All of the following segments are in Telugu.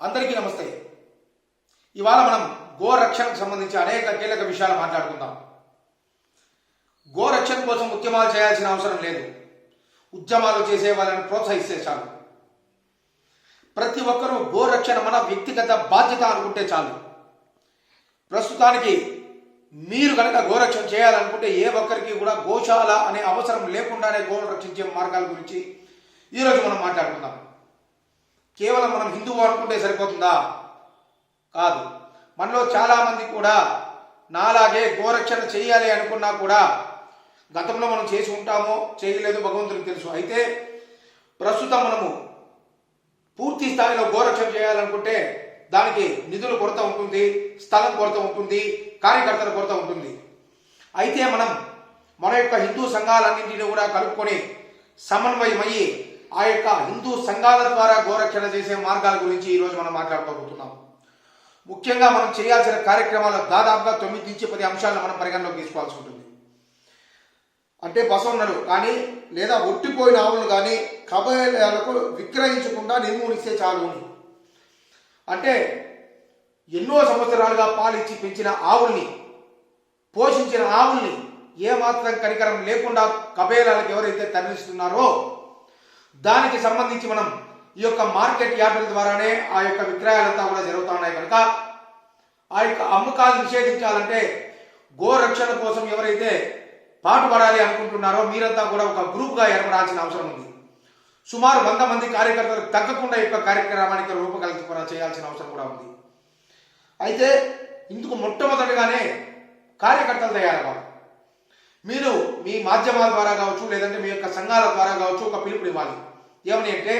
అందరికీ నమస్తే. ఇవాళ మనం గోరక్షణకు సంబంధించి అనేక కీలక విషయాలు మాట్లాడుకుందాం. గోరక్షణ కోసం ఉద్యమాలు చేయాల్సిన అవసరం లేదు. ఉద్యమాలు చేసే వాళ్ళని ప్రోత్సహిస్తే చాలు. ప్రతి ఒక్కరూ గోరక్షణ మన వ్యక్తిగత బాధ్యత అనుకుంటే చాలు. ప్రస్తుతానికి మీరు కనుక గోరక్షణ చేయాలనుకుంటే ఏ ఒక్కరికి కూడా గోశాల అనే అవసరం లేకుండానే గోను రక్షించే మార్గాల గురించి ఈరోజు మనం మాట్లాడుకుందాం. కేవలం మనం హిందువు అనుకుంటే సరిపోతుందా? కాదు. మనలో చాలామంది కూడా నాలాగే గోరక్షణ చేయాలి అనుకున్నా కూడా గతంలో మనం చేసి ఉంటామో చేయలేదు భగవంతునికి తెలుసు. అయితే ప్రస్తుతం మనము పూర్తి స్థాయిలో గోరక్షణ చేయాలనుకుంటే దానికి నిధుల కొరత ఉంటుంది స్థలం కొరత ఉంటుంది కార్యకర్తల కొరత ఉంటుంది. అయితే మనం మన యొక్క హిందూ సంఘాలన్నింటినీ కూడా కలుపుకొని సమన్వయమయ్యి ఆ యొక్క హిందూ సంఘాల ద్వారా గోరక్షణ చేసే మార్గాల గురించి ఈరోజు మనం మాట్లాడుకోబోతున్నాం. ముఖ్యంగా మనం చేయాల్సిన కార్యక్రమాలు దాదాపుగా తొమ్మిది నుంచి పది అంశాలను మనం పరిగణలోకి తీసుకోవాల్సి ఉంటుంది. అంటే బసవన్నలు కానీ లేదా ఒట్టిపోయిన ఆవులు కానీ కబేలాలకు విక్రయించకుండా నిర్మూలిస్తే చాలు అని. అంటే ఎన్నో సంవత్సరాలుగా పాలిచ్చి పెంచిన ఆవుల్ని పోషించిన ఆవుల్ని ఏమాత్రం కనికరం లేకుండా కబేలాలకు ఎవరైతే తరలిస్తున్నారో దానికి సంబంధించి మనం ఈ యొక్క మార్కెట్ యార్డుల ద్వారానే ఆ యొక్క విక్రయాలంతా కూడా జరుగుతూ ఉన్నాయి కనుక ఆ యొక్క అమ్మకాలు నిషేధించాలంటే గోరక్షణ కోసం ఎవరైతే పాటుపడాలి అనుకుంటున్నారో మీరంతా కూడా ఒక గ్రూప్గా ఏర్పడాల్సిన అవసరం ఉంది. సుమారు వంద మంది కార్యకర్తలకు తగ్గకుండా ఈ యొక్క కార్యక్రమానికి రూపకల్పన చేయాల్సిన అవసరం కూడా ఉంది. అయితే ఇందుకు మొట్టమొదటిగానే కార్యకర్తలు తయారవ్వాలి. మీరు మీ మాధ్యమాల ద్వారా కావచ్చు లేదంటే మీ యొక్క సంఘాల ద్వారా కావచ్చు ఒక పిలుపుని ఇవ్వాలి. ఏమని అంటే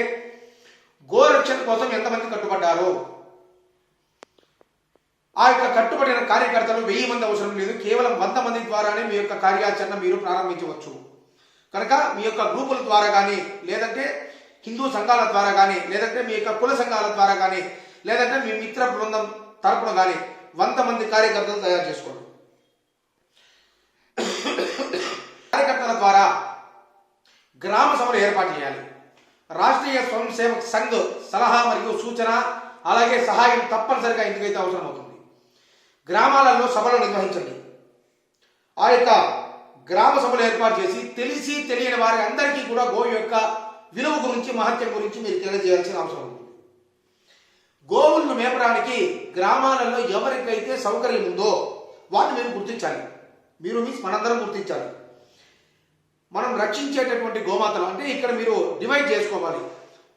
గోరక్షణ కోసం ఎంతమంది కట్టుబడ్డారు. ఆ యొక్క కట్టుబడిన కార్యకర్తలు వెయ్యి మంది అవసరం లేదు కేవలం వంద మంది ద్వారానే మీ యొక్క కార్యాచరణ మీరు ప్రారంభించవచ్చు. కనుక మీ యొక్క గ్రూపుల ద్వారా కానీ లేదంటే హిందూ సంఘాల ద్వారా కానీ లేదంటే మీ యొక్క కుల సంఘాల ద్వారా కానీ లేదంటే మీ మిత్ర బృందం తరపున కానీ వంద మంది కార్యకర్తలు తయారు చేసుకోండి కార్యకర్తల ద్వారా గ్రామ సభలు ఏర్పాటు చేయాలి. రాష్ట్రీయ స్వయం సేవక్ సంఘ్ సలహా మరియు సూచన అలాగే సహాయం తప్పనిసరిగా ఎందుకైతే అవసరం అవుతుంది గ్రామాలలో సభలు నిర్వహించండి. ఆ యొక్క గ్రామ సభలు ఏర్పాటు చేసి తెలిసి తెలియని వారి అందరికీ కూడా గోవు యొక్క విలువ గురించి మహత్యం గురించి మీరు తెలియజేయాల్సిన అవసరం ఉంది. గోవులను మేపడానికి గ్రామాలలో ఎవరికైతే సౌకర్యం ఉందో వాటిని మీరు గుర్తించాలి. మీరు మీ మనందరం గుర్తించాలి. మనం రక్షించేటటువంటి గోమాతలు అంటే ఇక్కడ మీరు డివైడ్ చేసుకోవాలి.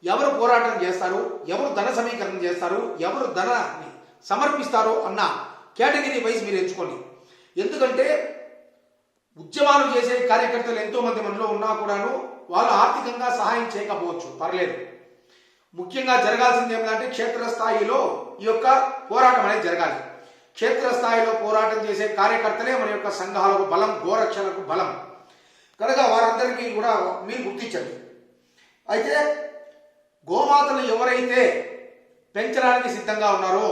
ఎవరు పోరాటం చేస్తారు? ఎవరు ధన సమీకరణ చేస్తారు? ఎవరు ధనాన్ని సమర్పిస్తారు అన్న కేటగిరీ వైజ్ మీరు ఎంచుకోండి. ఎందుకంటే ఉద్యమాలు చేసే కార్యకర్తలు ఎంతోమంది మనలో ఉన్నా కూడాను వాళ్ళు ఆర్థికంగా సహాయం చేయకపోవచ్చు. పర్లేదు. ముఖ్యంగా జరగాల్సింది ఏమిటంటే క్షేత్రస్థాయిలో ఈ యొక్క పోరాటం అనేది జరగాలి. క్షేత్రస్థాయిలో పోరాటం చేసే కార్యకర్తలే మన యొక్క సంఘాలకు బలం గోరక్షణకు బలం. కనుక వారందరికీ కూడా మీరు గుర్తించండి. అయితే గోమాతలు ఎవరైతే పెంచడానికి సిద్ధంగా ఉన్నారో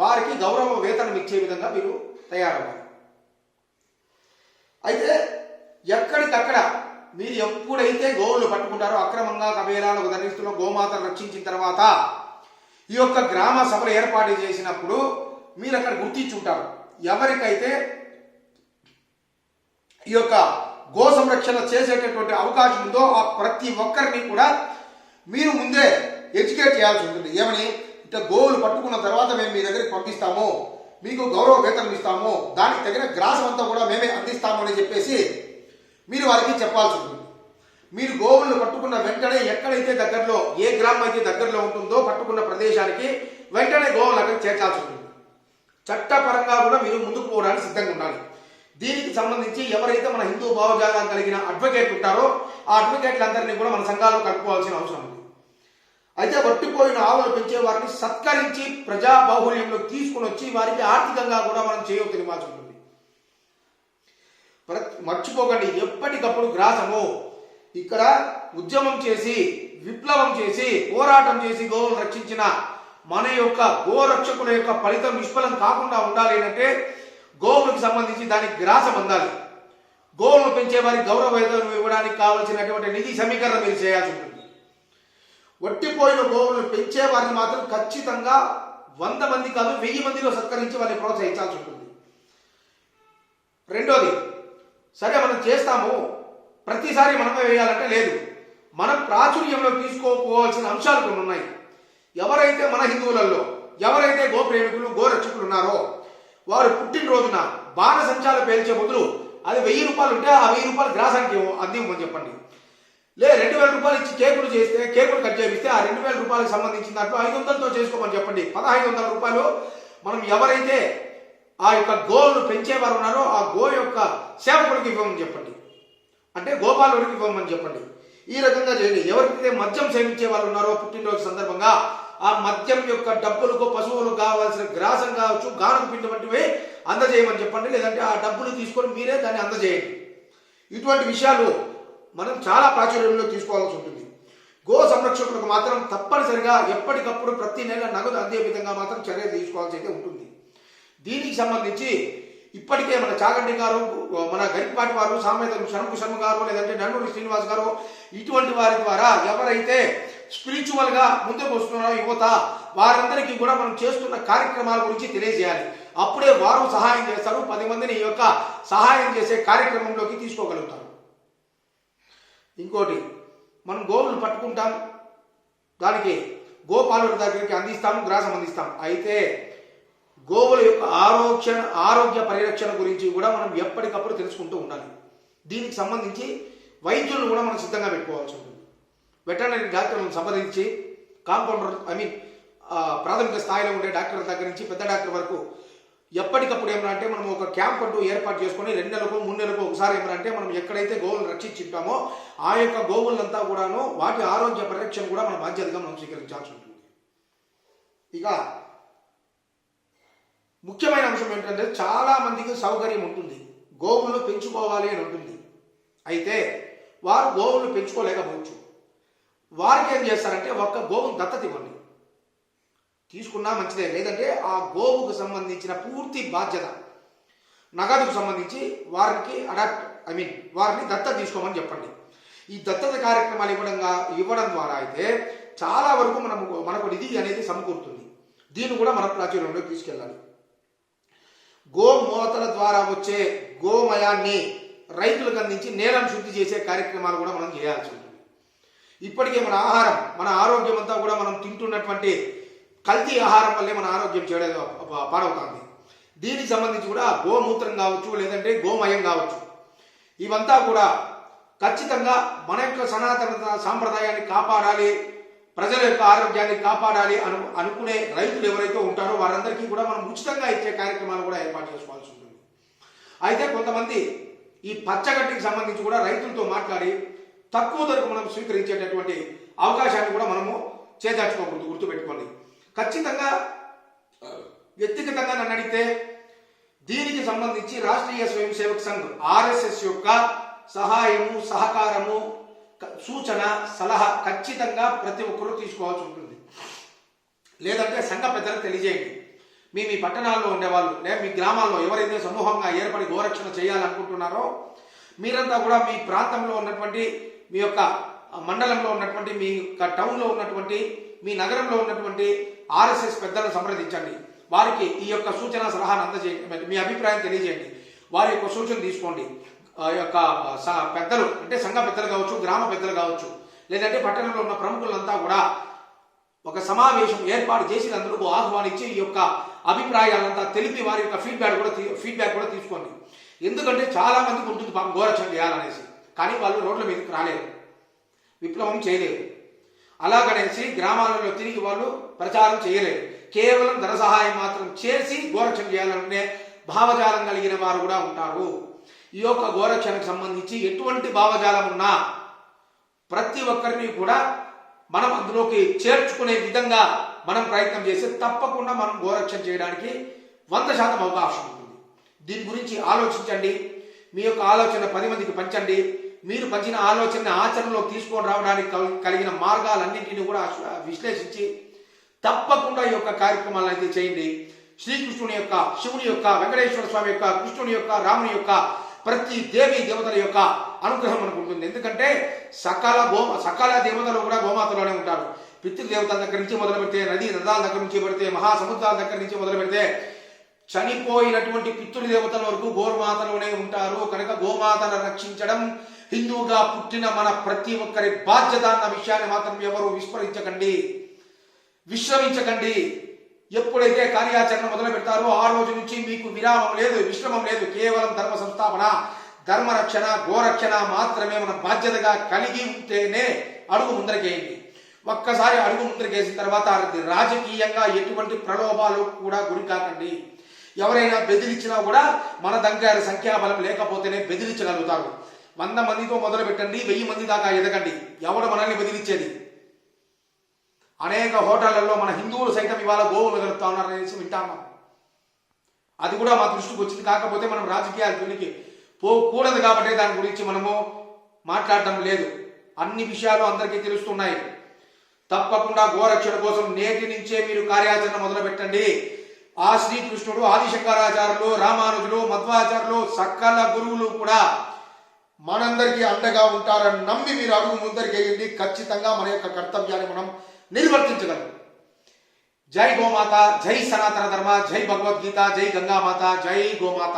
వారికి గౌరవ వేతనం ఇచ్చే విధంగా మీరు తయారవ్వాలి. అయితే ఎక్కడికక్కడ మీరు ఎప్పుడైతే గోవులు పట్టుకుంటారో అక్రమంగా కబేలాలకు ధరిస్తున్న గోమాతను రక్షించిన తర్వాత ఈ యొక్క గ్రామ సభలు ఏర్పాటు చేసినప్పుడు మీరు అక్కడ గుర్తించుంటారు ఎవరికైతే ఈ యొక్క గో సంరక్షణ చేసేటటువంటి అవకాశం ఉందో ఆ ప్రతి ఒక్కరిని కూడా మీరు ముందే ఎడ్యుకేట్ చేయాల్సి ఉంటుంది. ఏమని? ఇట్లా గోవులు పట్టుకున్న తర్వాత మేము మీ దగ్గరికి పంపిస్తాము. మీకు గౌరవ వేతనం ఇస్తాము. దానికి తగిన గ్రాసం అంతా కూడా మేమే అందిస్తాము అని చెప్పేసి మీరు వారికి చెప్పాల్సి ఉంటుంది. మీరు గోవులను పట్టుకున్న వెంటనే ఎక్కడైతే దగ్గరలో ఏ గ్రామం అయితే దగ్గరలో ఉంటుందో పట్టుకున్న ప్రదేశానికి వెంటనే గోవులు అక్కడికి చేర్చాల్సి ఉంటుంది. చట్టపరంగా కూడా మీరు ముందుకు పోవడానికి సిద్ధంగా ఉండాలి. దీనికి సంబంధించి ఎవరైతే మన హిందూ భావజాలం కలిగిన అడ్వకేట్ ఉంటారో ఆ అడ్వకేట్లందరినీ కూడా మన సంఘాల్లో కలుపుకోవాల్సిన అవసరం ఉంది. అయితే వట్టిపోయిన ఆవులు పెంచే వారిని సత్కరించి ప్రజా బాహుళ్యంలో తీసుకుని వచ్చి వారికి ఆర్థికంగా కూడా మనం చేయవు మార్చుకుంటుంది ఉంటుంది మర్చిపోకండి ఎప్పటికప్పుడు గ్రాసము ఇక్కడ ఉద్యమం చేసి విప్లవం చేసి పోరాటం చేసి గోవులు రక్షించిన మన యొక్క గోరక్షకుల యొక్క ఫలితం నిష్ఫలం కాకుండా ఉండాలి అంటే గోవులకు సంబంధించి దానికి గ్రాసం అందాలి. గోవులను పెంచే వారికి గౌరవ వేతనం ఇవ్వడానికి కావలసినటువంటి నిధి సమీకరణ మీరు చేయాల్సి ఉంటుంది. ఒట్టిపోయిన గోవులను పెంచే వారిని మాత్రం ఖచ్చితంగా వంద మంది కాదు వెయ్యి మందిలో సత్కరించి వాళ్ళని ప్రోత్సహించాల్సి ఉంటుంది. రెండోది సరే మనం చేస్తాము ప్రతిసారి మనమే వేయాలంటే లేదు. మనం ప్రాచుర్యంలో తీసుకోపోవాల్సిన అంశాలు కొన్ని ఉన్నాయి. ఎవరైతే మన హిందువులలో ఎవరైతే గోప్రేమికులు గోరక్షకులు ఉన్నారో వారు పుట్టినరోజున బాణసంచాలు పేల్చే బదులు అది వెయ్యి రూపాయలు ఉంటే ఆ వెయ్యి రూపాయలు గ్రాసానికి అందివ్వమని చెప్పండి. లే రెండు వేల రూపాయలు ఇచ్చి కేకులు చేస్తే కేకులు కట్ చేపిస్తే ఆ రెండు వేల రూపాయలకు సంబంధించిన దాంట్లో ఐదు వందలతో చేసుకోమని చెప్పండి. పదహైదు వందల రూపాయలు మనం ఎవరైతే ఆ యొక్క గోవును పెంచేవారు ఉన్నారో ఆ గో యొక్క సేవకుడికి ఇవ్వమని చెప్పండి. అంటే గోపాలుడికి ఇవ్వమని చెప్పండి. ఈ రకంగా చేయండి. ఎవరికైతే మద్యం సేవించే వాళ్ళు ఉన్నారో పుట్టినరోజు సందర్భంగా ఆ మద్యం యొక్క డబ్బులకు పశువులకు కావాల్సిన గ్రాసం కావచ్చు గానం పిండి వంటివి అందజేయమని చెప్పండి. లేదంటే ఆ డబ్బులు తీసుకొని మీరే దాన్ని అందజేయండి. ఇటువంటి విషయాలు మనం చాలా ప్రాచుర్యంలో తీసుకోవాల్సి ఉంటుంది. గో సంరక్షకులకు మాత్రం తప్పనిసరిగా ఎప్పటికప్పుడు ప్రతి నెల నగదు అందే విధంగా మాత్రం చర్య తీసుకోవాల్సి అయితే ఉంటుంది. దీనికి సంబంధించి ఇప్పటికే మన చాగండి గారు మన గరిపాటి వారు సామెత శర్మ శర్మ గారు లేదంటే నన్నూరి శ్రీనివాస్ గారు ఇటువంటి వారి ద్వారా ఎవరైతే స్పిరిచువల్గా ముందుకు వస్తున్న యువత వారందరికీ కూడా మనం చేస్తున్న కార్యక్రమాల గురించి తెలియజేయాలి. అప్పుడే వారు సహాయం చేస్తారు. పది మందిని ఈ యొక్క సహాయం చేసే కార్యక్రమంలోకి తీసుకోగలుగుతారు. ఇంకోటి మనం గోవులు పట్టుకుంటాం. దానికి గోపాలుడి దగ్గరికి అందిస్తాము గ్రాసం అందిస్తాం. అయితే గోవుల యొక్క ఆరోగ్య ఆరోగ్య పరిరక్షణ గురించి కూడా మనం ఎప్పటికప్పుడు తెలుసుకుంటూ ఉండాలి. దీనికి సంబంధించి వైద్యులను కూడా మనం సిద్ధంగా పెట్టుకోవాల్సి ఉంటుంది. వెటర్నరీ డాక్టర్లను సంప్రదించి కాంపౌండర్ ఐ మీన్ ప్రాథమిక స్థాయిలో ఉండే డాక్టర్ దగ్గర నుంచి పెద్ద డాక్టర్ వరకు ఎప్పటికప్పుడు ఏమన్నా మనం ఒక క్యాంప్ అంటూ ఏర్పాటు చేసుకొని రెండు నెలలకు మూడు నెలలకు ఒకసారి ఏమన్నా మనం ఎక్కడైతే గోవులను రక్షించుంటామో ఆ యొక్క గోవులంతా కూడాను వాటి ఆరోగ్య పరిరక్షణ కూడా మన బాధ్యతగా మనం స్వీకరించాల్సి ఉంటుంది. ఇక ముఖ్యమైన అంశం ఏంటంటే చాలా మందికి సౌకర్యం ఉంటుంది. గోవులను పెంచుకోవాలి అని ఉంటుంది. అయితే వారు గోవులను పెంచుకోలేకపోవచ్చు. వారికి ఏం చేస్తారంటే ఒక్క గోవును దత్తత ఇవ్వండి తీసుకున్నా మంచిదే లేదంటే ఆ గోవుకు సంబంధించిన పూర్తి బాధ్యత నగదుకు సంబంధించి వారికి అడాప్ట్ ఐ మీన్ వారిని దత్తత తీసుకోమని చెప్పండి. ఈ దత్తత కార్యక్రమాలు ఇవ్వడం ఇవ్వడం ద్వారా అయితే చాలా వరకు మనము మనకు నిధి అనేది సమకూరుతుంది. దీన్ని కూడా మన ప్రాచుర్యంలోకి తీసుకెళ్ళాలి. గోమూతల ద్వారా వచ్చే గోమయాన్ని రైతులకు అందించి నేలను శుద్ధి చేసే కార్యక్రమాలు కూడా మనం చేయాల్సి ఇప్పటికే మన ఆహారం మన ఆరోగ్యం అంతా కూడా మనం తింటున్నటువంటి కల్తీ ఆహారం వల్లే మన ఆరోగ్యం చేయడం పాడవుతుంది. దీనికి సంబంధించి కూడా గోమూత్రం కావచ్చు లేదంటే గోమయం కావచ్చు. ఇవంతా కూడా ఖచ్చితంగా మన యొక్క సనాతన సాంప్రదాయాన్ని కాపాడాలి ప్రజల యొక్క ఆరోగ్యాన్ని కాపాడాలి అను అనుకునే రైతులు ఎవరైతే ఉంటారో వారందరికీ కూడా మనం ఉచితంగా ఇచ్చే కార్యక్రమాలు కూడా ఏర్పాటు చేసుకోవాల్సి ఉంటుంది. అయితే కొంతమంది ఈ పచ్చగడ్డికి సంబంధించి కూడా రైతులతో మాట్లాడి తక్కువ ధరకు మనం స్వీకరించేటటువంటి అవకాశాన్ని కూడా మనము చేదార్చుకోకూడదు గుర్తుపెట్టుకోండి. ఖచ్చితంగా వ్యక్తిగతంగా నన్ను అడిగితే దీనికి సంబంధించి రాష్ట్రీయ స్వయం సేవక్ సంఘ్ ఆర్ఎస్ఎస్ యొక్క సహాయము సహకారము సూచన సలహా ఖచ్చితంగా ప్రతి ఒక్కరూ తీసుకోవాల్సి ఉంటుంది. లేదంటే సంఘ పెద్దలకు తెలియజేయండి. మీ మీ పట్టణాల్లో ఉండేవాళ్ళు లేదా మీ గ్రామాల్లో ఎవరైతే సమూహంగా ఏర్పడి గోరక్షణ చేయాలనుకుంటున్నారో మీరంతా కూడా మీ ప్రాంతంలో ఉన్నటువంటి మీ యొక్క మండలంలో ఉన్నటువంటి మీ యొక్క టౌన్లో ఉన్నటువంటి మీ నగరంలో ఉన్నటువంటి ఆర్ఎస్ఎస్ పెద్దలను సంప్రదించండి. వారికి ఈ యొక్క సూచన సలహాను అందజేయండి. మీ అభిప్రాయం తెలియజేయండి. వారి యొక్క సూచన తీసుకోండి. యొక్క పెద్దలు అంటే సంఘ పెద్దలు కావచ్చు గ్రామ పెద్దలు కావచ్చు లేదంటే పట్టణంలో ఉన్న ప్రముఖులంతా కూడా ఒక సమావేశం ఏర్పాటు చేసినందుకు ఆహ్వానించి ఈ యొక్క అభిప్రాయాలంతా తెలిపి వారి యొక్క ఫీడ్బ్యాక్ కూడా ఫీడ్బ్యాక్ కూడా తీసుకోండి. ఎందుకంటే చాలా మందికి ఉంటుంది పాపం గోరక్షణ చేయాలనేసి కానీ వాళ్ళు రోడ్ల మీదకి రాలేరు. విప్లవం చేయలేరు అలాగనేసి గ్రామాలలో తిరిగి వాళ్ళు ప్రచారం చేయలేరు కేవలం ధన సహాయం మాత్రం చేసి గోరక్షణ చేయాలనే భావజాలం కలిగిన వారు కూడా ఉంటారు. ఈ యొక్క గోరక్షణకు సంబంధించి ఎటువంటి భావజాలం ఉన్నా ప్రతి ఒక్కరిని కూడా మనం అందులోకి చేర్చుకునే విధంగా మనం ప్రయత్నం చేస్తే తప్పకుండా మనం గోరక్షణ చేయడానికి వంద శాతం అవకాశం ఉంది. దీని గురించి ఆలోచించండి. మీ యొక్క ఆలోచన పది మందికి పంచండి. మీరు పంచిన ఆలోచన ఆచరణలో తీసుకొని రావడానికి కలిగిన మార్గాలన్నింటినీ కూడా విశ్లేషించి తప్పకుండా ఈ యొక్క కార్యక్రమాలను అయితే చేయండి. శ్రీకృష్ణుని యొక్క శివుని యొక్క వెంకటేశ్వర స్వామి యొక్క కృష్ణుని యొక్క రాముని యొక్క ప్రతి దేవి దేవతల యొక్క అనుగ్రహం మనకు ఉంటుంది. ఎందుకంటే సకాల గో సకాల దేవతలు కూడా గోమాతలోనే ఉంటారు. పితృదేవతల దగ్గర నుంచి మొదలు పెడితే నదీ నదాల దగ్గర నుంచి పెడితే మహాసముద్రాల దగ్గర నుంచి మొదలు పెడితే చనిపోయినటువంటి పితృదేవతల వరకు గోమాతలోనే ఉంటారు. కనుక గోమాతను రక్షించడం హిందువుగా పుట్టిన మన ప్రతి ఒక్కరి బాధ్యత అన్న విషయాన్ని మాత్రం ఎవరు విస్మరించకండి. విశ్రమించకండి. ఎప్పుడైతే కార్యాచరణ మొదలు పెడతారో ఆ రోజు నుంచి మీకు విరామం లేదు విశ్రమం లేదు. కేవలం ధర్మ సంస్థాపన ధర్మరక్షణ గోరక్షణ మాత్రమే మన బాధ్యతగా కలిగి ఉంటేనే అడుగు ముందరకేయండి. ఒక్కసారి అడుగు ముందరకేసిన తర్వాత రాజకీయంగా ఎటువంటి ప్రలోభాలు కూడా గురికాకండి. కాకండి ఎవరైనా బెదిరించినా కూడా మన దగ్గర సంఖ్యాబలం లేకపోతేనే బెదిరించగలుగుతారు. వంద మందితో మొదలు పెట్టండి వెయ్యి మంది దాకా ఎదగండి. ఎవడు మనల్ని బెదిరించేది? అనేక హోటళ్ళలో మన హిందువులు సైతం ఇవాళ గోవులు కలుపుతా ఉన్నారనేసి వింటాము అది కూడా మా దృష్టికి వచ్చింది. కాకపోతే మనం రాజకీయాల జోలికి పోకూడదు కాబట్టి దాని గురించి మనము మాట్లాడటం లేదు. అన్ని విషయాలు అందరికీ తెలుస్తున్నాయి. తప్పకుండా గోరక్షణ కోసం నేటి నుంచే మీరు కార్యాచరణ మొదలు పెట్టండి ఆ శ్రీకృష్ణుడు ఆదిశంకరాచార్యులు రామానుజులు మధ్వాచార్యులు సకల గురువులు కూడా మనందరికీ అండగా ఉంటారని నమ్మి మీరు అడుగు ముందరికి వెయ్యండి ఖచ్చితంగా మన యొక్క కర్తవ్యాన్ని మనం నిర్వర్తించగలం. జై గోమాత జై సనాతన ధర్మ జై భగవద్గీత జై గంగామాత జై గోమాత.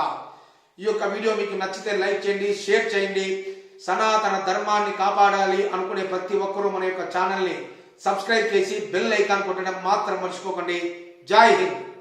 ఈ యొక్క వీడియో మీకు నచ్చితే లైక్ చేయండి షేర్ చేయండి. సనాతన ధర్మాన్ని కాపాడాలి అనుకునే ప్రతి ఒక్కరూ మన యొక్క ఛానల్ని సబ్స్క్రైబ్ చేసి బెల్ ఐకాన్ కొట్టడం మాత్రం మర్చిపోకండి. జై హింద్.